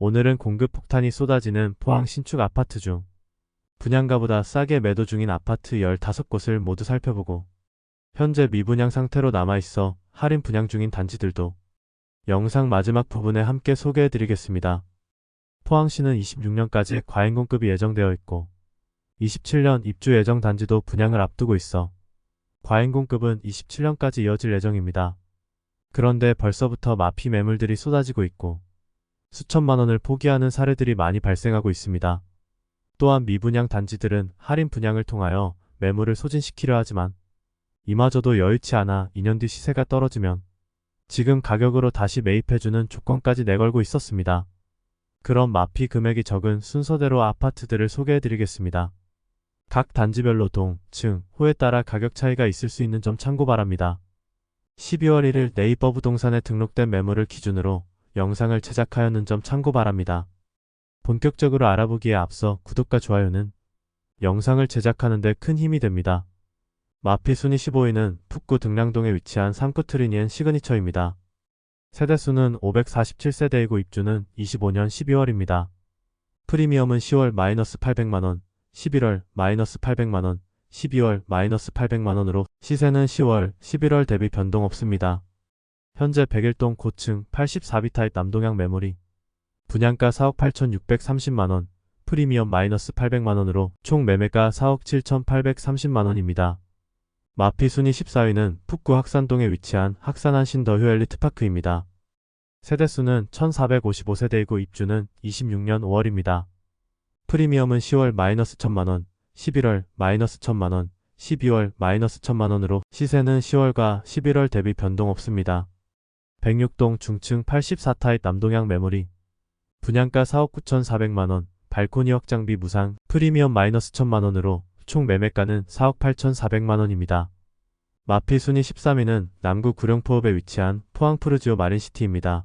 오늘은 공급 폭탄이 쏟아지는 포항 신축 아파트 중 분양가보다 싸게 매도 중인 아파트 15곳을 모두 살펴보고 현재 미분양 상태로 남아있어 할인 분양 중인 단지들도 영상 마지막 부분에 함께 소개해드리겠습니다. 포항시는 26년까지 과잉 공급이 예정되어 있고 27년 입주 예정 단지도 분양을 앞두고 있어 과잉 공급은 27년까지 이어질 예정입니다. 그런데 벌써부터 마피 매물들이 쏟아지고 있고 수천만 원을 포기하는 사례들이 많이 발생하고 있습니다. 또한 미분양 단지들은 할인 분양을 통하여 매물을 소진시키려 하지만 이마저도 여의치 않아 2년 뒤 시세가 떨어지면 지금 가격으로 다시 매입해주는 조건까지 내걸고 있었습니다. 그런 마피 금액이 적은 순서대로 아파트들을 소개해드리겠습니다. 각 단지별로 동, 층, 호에 따라 가격 차이가 있을 수 있는 점 참고 바랍니다. 12월 1일 네이버 부동산에 등록된 매물을 기준으로 영상을 제작하였는 점 참고 바랍니다. 본격적으로 알아보기에 앞서 구독과 좋아요는 영상을 제작하는데 큰 힘이 됩니다. 마피 순위 15위는 북구 등량동에 위치한 삼쿠트리니엔 시그니처입니다. 세대수는 547세대이고 입주는 25년 12월입니다. 프리미엄은 10월 마이너스 800만원, 11월 마이너스 800만원, 12월 마이너스 800만원으로 시세는 10월, 11월 대비 변동 없습니다. 현재 101동 고층 84B 타입 남동향 매물이 분양가 4억 8,630만원, 프리미엄 마이너스 800만원으로 총 매매가 4억 7,830만원입니다. 마피 순위 14위는 북구 학산동에 위치한 학산한 신더 휴 엘리트파크입니다. 세대수는 1455세대이고 입주는 26년 5월입니다. 프리미엄은 10월 마이너스 1000만원, 11월 마이너스 1000만원, 12월 마이너스 1000만원으로 시세는 10월과 11월 대비 변동 없습니다. 106동 중층 84타입 남동향 매물이 분양가 4억 9,400만원, 발코니 확장비 무상, 프리미엄 마이너스 1,000만원으로 총 매매가는 4억 8,400만원입니다. 마피 순위 13위는 남구 구룡포읍에 위치한 포항 푸르지오 마린시티입니다.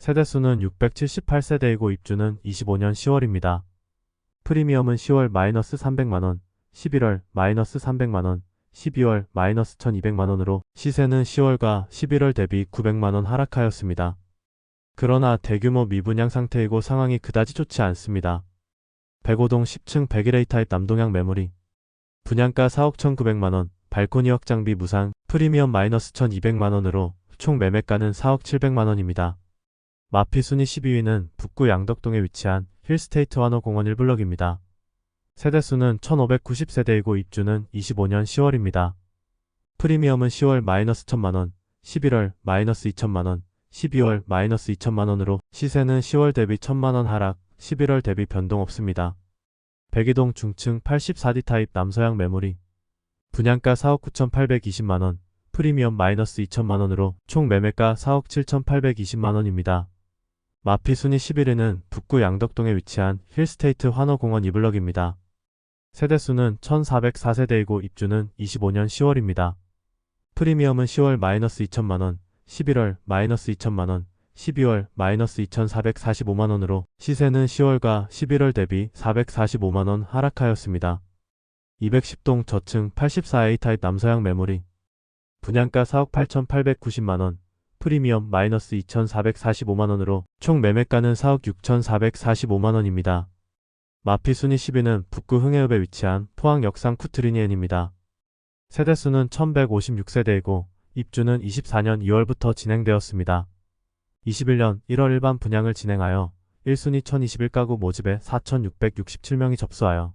세대수는 678세대이고 입주는 25년 10월입니다. 프리미엄은 10월 마이너스 300만원, 11월 마이너스 300만원, 12월 마이너스 1200만원으로 시세는 10월과 11월 대비 900만원 하락하였습니다. 그러나 대규모 미분양 상태이고 상황이 그다지 좋지 않습니다. 105동 10층 101A 타입 남동향 매물이 분양가 4억 1900만원, 발코니 확장비 무상, 프리미엄 마이너스 1200만원으로 총 매매가는 4억 700만원입니다. 마피 순위 12위는 북구 양덕동에 위치한 힐스테이트 환호공원 1블럭입니다. 세대수는 1590세대이고 입주는 25년 10월입니다. 프리미엄은 10월 마이너스 1000만원, 11월 마이너스 2000만원, 12월 마이너스 2천만원으로 시세는 10월 대비 1000만원 하락, 11월 대비 변동 없습니다. 백이동 중층 84D 타입 남서양 매물이 분양가 4억 9,820만원, 프리미엄 마이너스 2천만원으로 총 매매가 4억 7,820만원입니다. 마피 순위 11위는 북구 양덕동에 위치한 힐스테이트 환호공원 이블럭입니다. 세대수는 1404세대이고 입주는 25년 10월입니다. 프리미엄은 10월 마이너스 2천만원, 11월 마이너스 2천만원, 12월 마이너스 2,445만원으로 시세는 10월과 11월 대비 445만원 하락하였습니다. 210동 저층 84A 타입 남서양 매물이 분양가 4억 8,890만원, 프리미엄 마이너스 2,445만원으로 총 매매가는 4억 6,445만원입니다. 마피 순위 10위는 북구 흥해읍에 위치한 포항 역상 쿠트리니엔입니다. 세대수는 1156세대이고 입주는 24년 2월부터 진행되었습니다. 21년 1월 일반 분양을 진행하여 1순위 1021가구 모집에 4,667명이 접수하여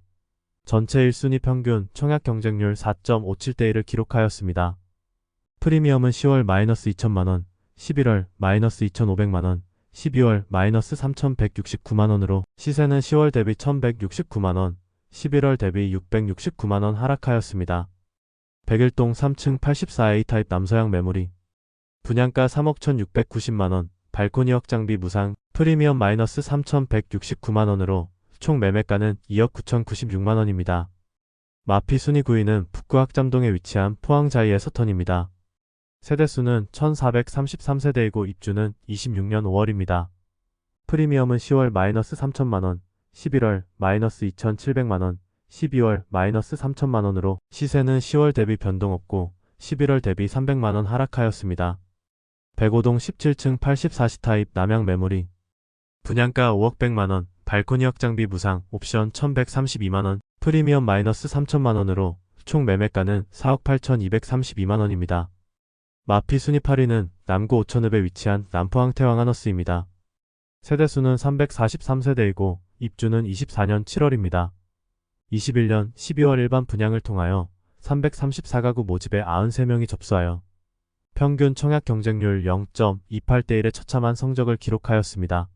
전체 1순위 평균 청약 경쟁률 4.57대1을 기록하였습니다. 프리미엄은 10월 마이너스 2천만원, 11월 마이너스 2,500만원, 12월 마이너스 3,169만원으로 시세는 10월 대비 1,169만원, 11월 대비 669만원 하락하였습니다. 101동 3층 84A 타입 남서양 매물이 분양가 3억 1,690만원, 발코니 확장비 무상, 프리미엄 마이너스 3,169만원으로 총 매매가는 2억 9,096만원입니다. 마피 순위 9위는 북구 학잠동에 위치한 포항자이의 서턴입니다. 세대수는 1433세대이고 입주는 26년 5월입니다. 프리미엄은 10월 마이너스 3천만원, 11월 마이너스 2,700만원, 12월 마이너스 3천만원으로 시세는 10월 대비 변동 없고 11월 대비 300만원 하락하였습니다. 105동 17층 84시 타입 남양 매물이 분양가 5억 100만원, 발코니 확장비 무상, 옵션 1132만원, 프리미엄 마이너스 3천만원으로 총 매매가는 4억 8232만원입니다. 마피 순위 8위는 남구 5천읍에 위치한 남포항 태왕 하너스입니다. 세대수는 343세대이고 입주는 24년 7월입니다. 21년 12월 일반 분양을 통하여 334가구 모집에 93명이 접수하여 평균 청약 경쟁률 0.28대 1의 처참한 성적을 기록하였습니다.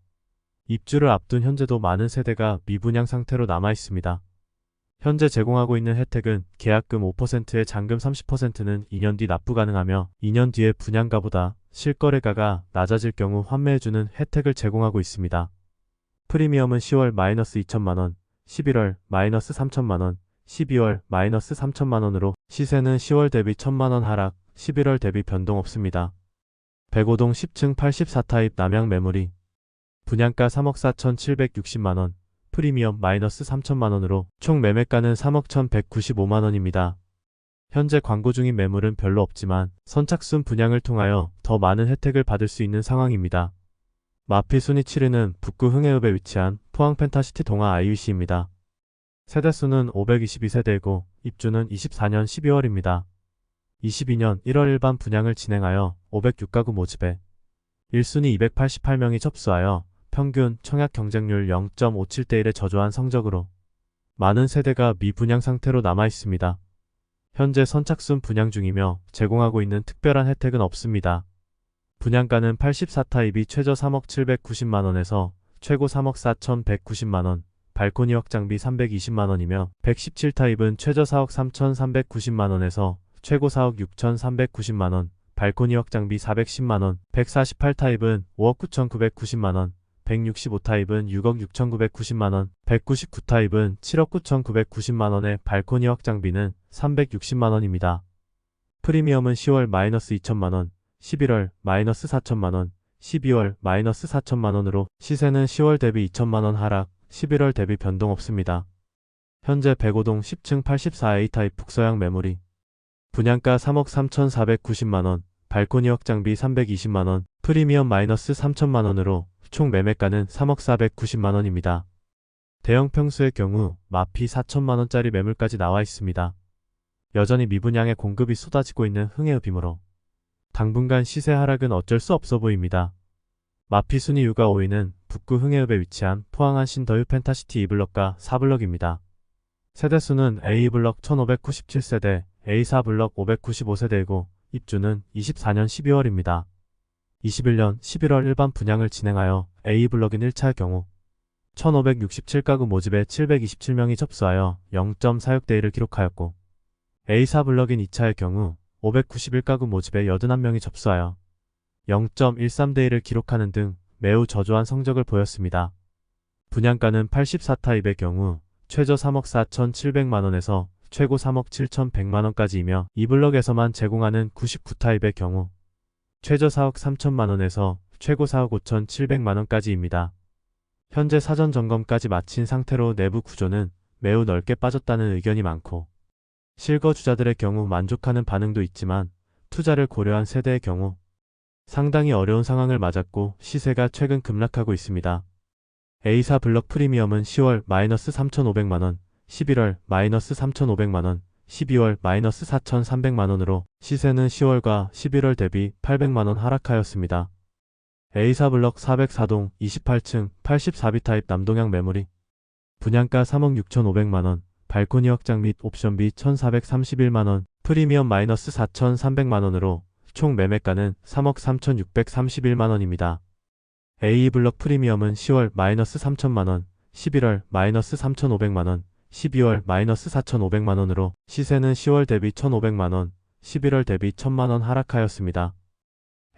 입주를 앞둔 현재도 많은 세대가 미분양 상태로 남아 있습니다. 현재 제공하고 있는 혜택은 계약금 5%에 잔금 30%는 2년 뒤 납부 가능하며 2년 뒤에 분양가보다 실거래가가 낮아질 경우 환매해주는 혜택을 제공하고 있습니다. 프리미엄은 10월 마이너스 2천만원, 11월 마이너스 3천만원, 12월 마이너스 3천만원으로 시세는 10월 대비 1천만원 하락, 11월 대비 변동 없습니다. 105동 10층 84타입 남양 매물이 분양가 3억 4천7백육십만원 프리미엄 마이너스 3천만원으로 총 매매가는 3억 1,195만원입니다. 현재 광고 중인 매물은 별로 없지만 선착순 분양을 통하여 더 많은 혜택을 받을 수 있는 상황입니다. 마피 순위 7위는 북구 흥해읍에 위치한 포항 펜타시티 동아 IUC입니다. 세대수는 522세대이고 입주는 24년 12월입니다. 22년 1월 일반 분양을 진행하여 506가구 모집에 1순위 288명이 접수하여 평균 청약 경쟁률 0.57대 1의 저조한 성적으로 많은 세대가 미분양 상태로 남아 있습니다. 현재 선착순 분양 중이며 제공하고 있는 특별한 혜택은 없습니다. 분양가는 84타입이 최저 3억 790만원에서 최고 3억 4190만원, 발코니 확장비 320만원이며 117타입은 최저 4억 3390만원에서 최고 4억 6390만원, 발코니 확장비 410만원, 148타입은 5억 9990만원, 165타입은 6억 6,990만원, 199타입은 7억 9,990만원의 발코니 확장비는 360만원입니다. 프리미엄은 10월 마이너스 2천만원, 11월 마이너스 4천만원, 12월 마이너스 4천만원으로 시세는 10월 대비 2천만원 하락, 11월 대비 변동 없습니다. 현재 105동 10층 84A 타입 북서양 매물이 분양가 3억 3,490만원, 발코니 확장비 320만원, 프리미엄 마이너스 3천만원으로 총 매매가는 3억 490만원입니다. 대형 평수의 경우 마피 4천만원짜리 매물까지 나와 있습니다. 여전히 미분양의 공급이 쏟아지고 있는 흥해읍이므로 당분간 시세 하락은 어쩔 수 없어 보입니다. 마피 순위 유가 5위는 북구 흥해읍에 위치한 포항한 신더유 펜타시티 E블럭과 4블럭입니다. 세대수는 A블럭 1597세대, A4블럭 595세대이고 입주는 24년 12월입니다. 21년 11월 일반 분양을 진행하여 A블럭인 1차의 경우 1567가구 모집에 727명이 접수하여 0.46대 1을 기록하였고 A4 블럭인 2차의 경우 591가구 모집에 81명이 접수하여 0.13대 1을 기록하는 등 매우 저조한 성적을 보였습니다. 분양가는 84타입의 경우 최저 3억 4,700만원에서 최고 3억 7,100만원까지이며 이 블럭에서만 제공하는 99타입의 경우 최저 4억 3천만원에서 최고 4억 5천7백만원까지입니다. 현재 사전 점검까지 마친 상태로 내부 구조는 매우 넓게 빠졌다는 의견이 많고 실거주자들의 경우 만족하는 반응도 있지만 투자를 고려한 세대의 경우 상당히 어려운 상황을 맞았고 시세가 최근 급락하고 있습니다. A사 블럭 프리미엄은 10월 마이너스 3,500만원, 11월 마이너스 3,500만원, 12월 마이너스 4,300만원으로 시세는 10월과 11월 대비 800만원 하락하였습니다. A사 블럭 404동 28층 84비 타입 남동향 매물이 분양가 3억 6,500만원, 발코니 확장 및 옵션비 1,431만원, 프리미엄 마이너스 4,300만원으로 총 매매가는 3억 3,631만원입니다. A 블럭 프리미엄은 10월 마이너스 3천만원, 11월 마이너스 3,500만원, 12월 마이너스 4,500만원으로 시세는 10월 대비 1,500만원, 11월 대비 1,000만원 하락하였습니다.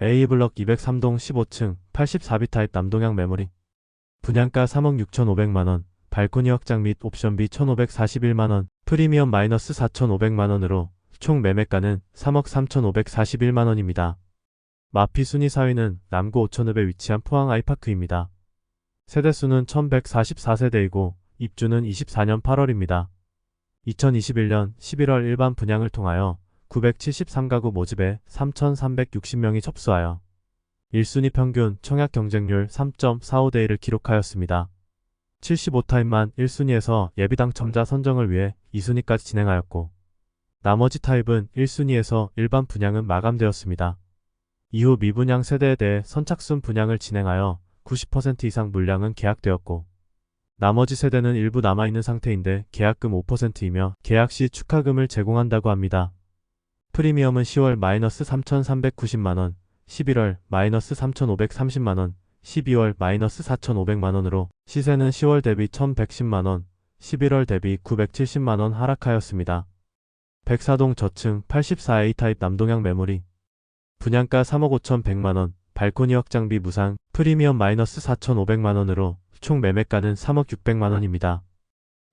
A블럭 203동 15층 84비 타입 남동향 매물이 분양가 3억 6,500만원, 발코니 확장 및 옵션비 1,541만원, 프리미엄 마이너스 4,500만원으로 총 매매가는 3억 3,541만원입니다. 마피 순위 4위는 남구 5천읍에 위치한 포항 아이파크입니다. 세대수는 1144세대이고 입주는 24년 8월입니다. 2021년 11월 일반 분양을 통하여 973가구 모집에 3,360명이 접수하여 1순위 평균 청약 경쟁률 3.45대 1을 기록하였습니다. 75타입만 1순위에서 예비 당첨자 선정을 위해 2순위까지 진행하였고 나머지 타입은 1순위에서 일반 분양은 마감되었습니다. 이후 미분양 세대에 대해 선착순 분양을 진행하여 90% 이상 물량은 계약되었고 나머지 세대는 일부 남아있는 상태인데 계약금 5%이며 계약 시 축하금을 제공한다고 합니다. 프리미엄은 10월 마이너스 3,390만원, 11월 마이너스 3,530만원, 12월 마이너스 4,500만원으로 시세는 10월 대비 1,110만원, 11월 대비 970만원 하락하였습니다. 백사동 저층 84A 타입 남동향 매물이 분양가 3억 5,100만원, 발코니 확장비 무상, 프리미엄 마이너스 4,500만원으로 총 매매가는 3억 600만원입니다.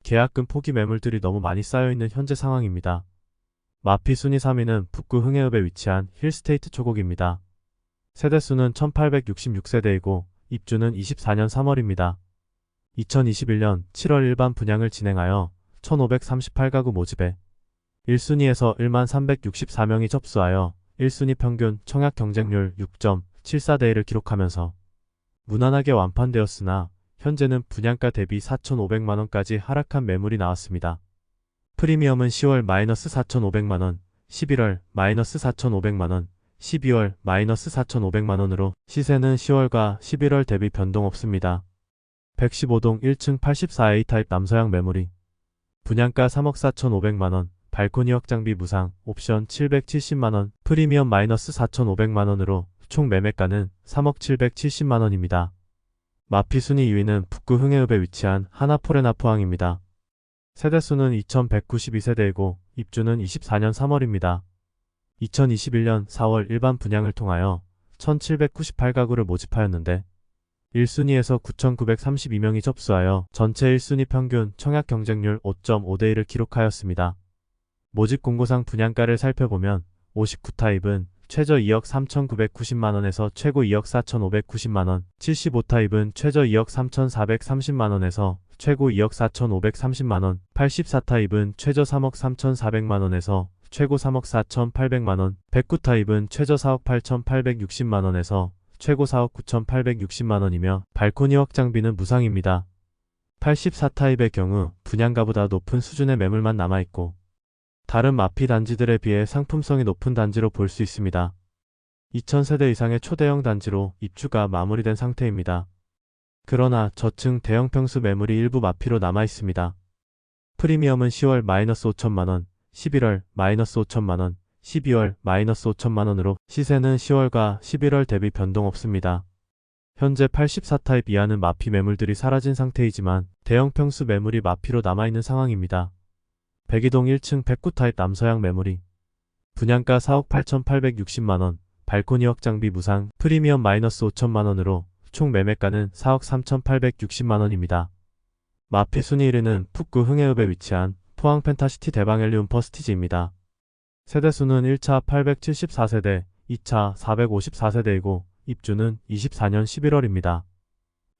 계약금 포기 매물들이 너무 많이 쌓여있는 현재 상황입니다. 마피 순위 3위는 북구 흥해읍에 위치한 힐스테이트 초곡입니다. 세대수는 1866세대이고 입주는 24년 3월입니다. 2021년 7월 일반 분양을 진행하여 1538가구 모집에 1순위에서 1만 364명이 접수하여 1순위 평균 청약 경쟁률 6.74대 1을 기록하면서 무난하게 완판되었으나 현재는 분양가 대비 4,500만원까지 하락한 매물이 나왔습니다. 프리미엄은 10월 마이너스 4,500만원, 11월 마이너스 4,500만원, 12월 마이너스 4,500만원으로 시세는 10월과 11월 대비 변동 없습니다. 115동 1층 84A 타입 남서양 매물이 분양가 3억 4,500만원, 발코니 확장비 무상, 옵션 770만원, 프리미엄 마이너스 4,500만원으로 총 매매가는 3억 770만원입니다. 마피 순위 2위는 북구 흥해읍에 위치한 하나포레나 포항입니다. 세대수는 2192세대이고 입주는 24년 3월입니다. 2021년 4월 일반 분양을 통하여 1798가구를 모집하였는데 1순위에서 9932명이 접수하여 전체 1순위 평균 청약 경쟁률 5.5대 1을 기록하였습니다. 모집 공고상 분양가를 살펴보면 59타입은 최저 2억 3,990만원에서 최고 2억 4,590만원, 75타입은 최저 2억 3,430만원에서 최고 2억 4,530만원, 84타입은 최저 3억 3,400만원에서 최고 3억 4,800만원, 109타입은 최저 4억 8,860만원에서 최고 4억 9,860만원이며 발코니 확장비는 무상입니다. 84타입의 경우 분양가보다 높은 수준의 매물만 남아있고 다른 마피 단지들에 비해 상품성이 높은 단지로 볼 수 있습니다. 2000세대 이상의 초대형 단지로 입주가 마무리된 상태입니다. 그러나 저층 대형 평수 매물이 일부 마피로 남아 있습니다. 프리미엄은 10월 마이너스 5천만원, 11월 마이너스 5천만원, 12월 마이너스 5천만원으로 시세는 10월과 11월 대비 변동 없습니다. 현재 84타입 이하는 마피 매물들이 사라진 상태이지만 대형 평수 매물이 마피로 남아있는 상황입니다. 백이동 1층 109타입 남서양 매물이 분양가 4억 8,860만원, 발코니 확장비 무상, 프리미엄 마이너스 5천만원으로 총 매매가는 4억 3,860만원입니다. 마피 순위 1위는 북구 흥해읍에 위치한 포항 펜타시티 대방엘리움 퍼스티지입니다. 세대수는 1차 874세대, 2차 454세대이고 입주는 24년 11월입니다.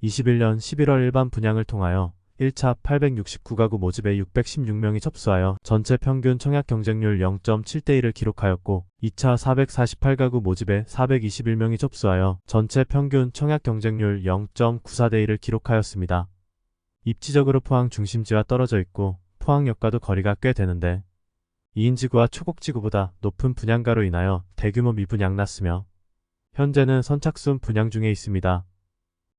21년 11월 일반 분양을 통하여 1차 869가구 모집에 616명이 접수하여 전체 평균 청약 경쟁률 0.7대 1을 기록하였고 2차 448가구 모집에 421명이 접수하여 전체 평균 청약 경쟁률 0.94대 1을 기록하였습니다. 입지적으로 포항 중심지와 떨어져 있고 포항역과도 거리가 꽤 되는데 2인지구와 초곡지구보다 높은 분양가로 인하여 대규모 미분양 났으며 현재는 선착순 분양 중에 있습니다.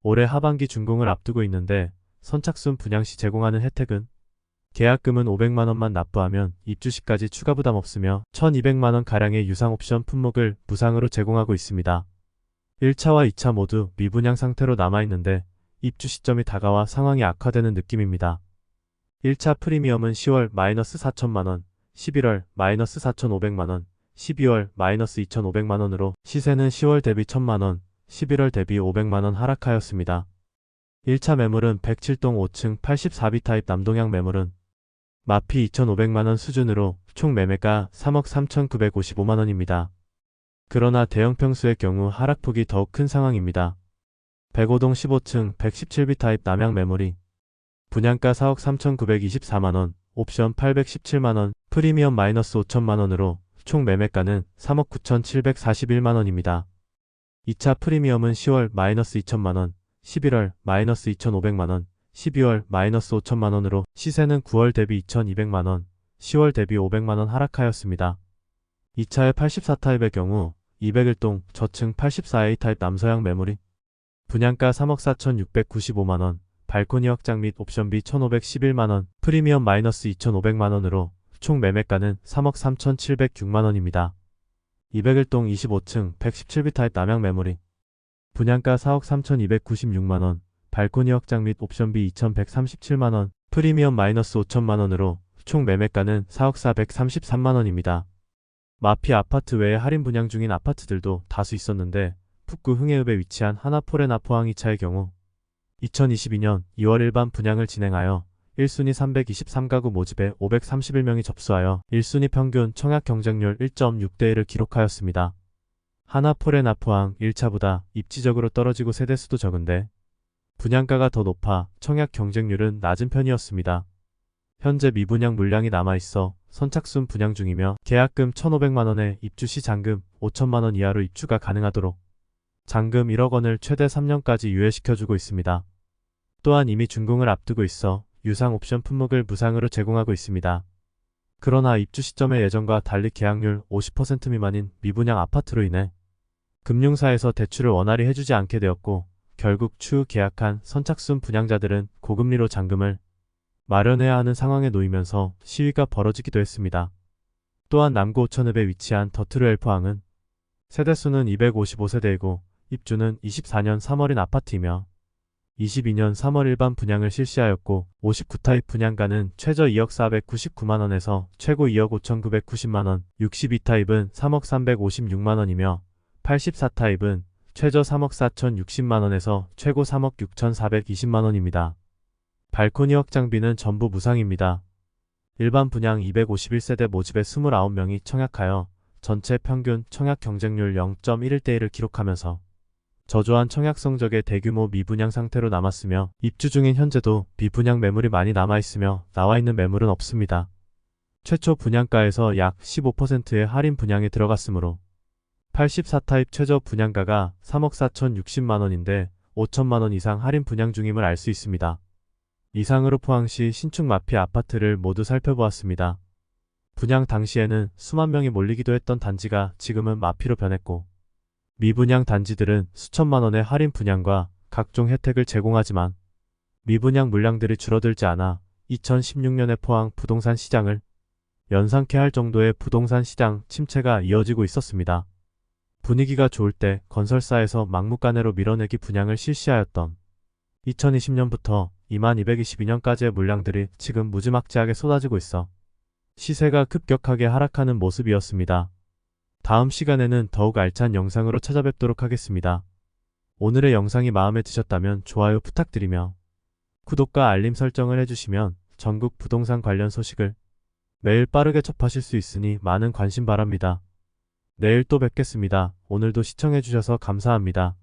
올해 하반기 준공을 앞두고 있는데 선착순 분양 시 제공하는 혜택은 계약금은 500만원만 납부하면 입주 시까지 추가 부담 없으며 1200만원 가량의 유상 옵션 품목을 무상으로 제공하고 있습니다. 1차와 2차 모두 미분양 상태로 남아있는데 입주 시점이 다가와 상황이 악화되는 느낌입니다. 1차 프리미엄은 10월 마이너스 4천만원, 11월 마이너스 4,500만원, 12월 마이너스 2,500만원으로 시세는 10월 대비 1000만원, 11월 대비 500만원 하락하였습니다. 1차 매물은 107동 5층 84B 타입 남동향 매물은 마피 2,500만원 수준으로 총 매매가 3억 3,955만원입니다. 그러나 대형 평수의 경우 하락폭이 더욱 큰 상황입니다. 105동 15층 117B 타입 남향 매물이 분양가 4억 3,924만원, 옵션 817만원, 프리미엄 마이너스 5천만원으로 총 매매가는 3억 9,741만원입니다. 2차 프리미엄은 10월 마이너스 2천만원, 11월 마이너스 2,500만원, 12월 마이너스 5천만원으로 시세는 9월 대비 2,200만원, 10월 대비 500만원 하락하였습니다. 2차의 84타입의 경우 201동 저층 84A 타입 남서양 매물이 분양가 3억 4,695만원, 발코니 확장 및 옵션비 1,511만원, 프리미엄 마이너스 2,500만원으로 총 매매가는 3억 3,706만원입니다. 201동 25층 117B 타입 남양 매물이 분양가 4억 3,296만원, 발코니 확장 및 옵션비 2,137만원, 프리미엄 마이너스 5천만원으로 총 매매가는 4억 433만원입니다. 마피 아파트 외에 할인 분양 중인 아파트들도 다수 있었는데 북구 흥해읍에 위치한 하나포레나 포항 2차의 경우 2022년 2월 일반 분양을 진행하여 1순위 323가구 모집에 531명이 접수하여 1순위 평균 청약 경쟁률 1.6대 1을 기록하였습니다. 하나포레나 포항 1차보다 입지적으로 떨어지고 세대수도 적은데 분양가가 더 높아 청약 경쟁률은 낮은 편이었습니다. 현재 미분양 물량이 남아있어 선착순 분양 중이며 계약금 1,500만원에 입주 시 잔금 5천만원 이하로 입주가 가능하도록 잔금 1억 원을 최대 3년까지 유예시켜주고 있습니다. 또한 이미 준공을 앞두고 있어 유상 옵션 품목을 무상으로 제공하고 있습니다. 그러나 입주 시점의 예정과 달리 계약률 50% 미만인 미분양 아파트로 인해 금융사에서 대출을 원활히 해주지 않게 되었고 결국 추후 계약한 선착순 분양자들은 고금리로 잔금을 마련해야 하는 상황에 놓이면서 시위가 벌어지기도 했습니다. 또한 남구 오천읍에 위치한 더트루엘 포항은 세대수는 255세대이고 입주는 24년 3월인 아파트이며 22년 3월 일반 분양을 실시하였고 59타입 분양가는 최저 2억 499만원에서 최고 2억 5,990만원, 62타입은 3억 356만원이며 84타입은 최저 3억 4,060만원에서 최고 3억 6,420만원입니다. 발코니 확장비는 전부 무상입니다. 일반 분양 251세대 모집에 29명이 청약하여 전체 평균 청약 경쟁률 0.11대 1을 기록하면서 저조한 청약 성적의 대규모 미분양 상태로 남았으며 입주 중인 현재도 비분양 매물이 많이 남아있으며 나와있는 매물은 없습니다. 최초 분양가에서 약 15%의 할인 분양에 들어갔으므로 84타입 최저 분양가가 3억 4,060만원인데 5천만원 이상 할인 분양 중임을 알 수 있습니다. 이상으로 포항시 신축 마피 아파트를 모두 살펴보았습니다. 분양 당시에는 수만 명이 몰리기도 했던 단지가 지금은 마피로 변했고 미분양 단지들은 수천만 원의 할인 분양과 각종 혜택을 제공하지만 미분양 물량들이 줄어들지 않아 2016년에 포항 부동산 시장을 연상케 할 정도의 부동산 시장 침체가 이어지고 있었습니다. 분위기가 좋을 때 건설사에서 막무가내로 밀어내기 분양을 실시하였던 2020년부터 2222년까지의 물량들이 지금 무지막지하게 쏟아지고 있어 시세가 급격하게 하락하는 모습이었습니다. 다음 시간에는 더욱 알찬 영상으로 찾아뵙도록 하겠습니다. 오늘의 영상이 마음에 드셨다면 좋아요 부탁드리며 구독과 알림 설정을 해주시면 전국 부동산 관련 소식을 매일 빠르게 접하실 수 있으니 많은 관심 바랍니다. 내일 또 뵙겠습니다. 오늘도 시청해주셔서 감사합니다.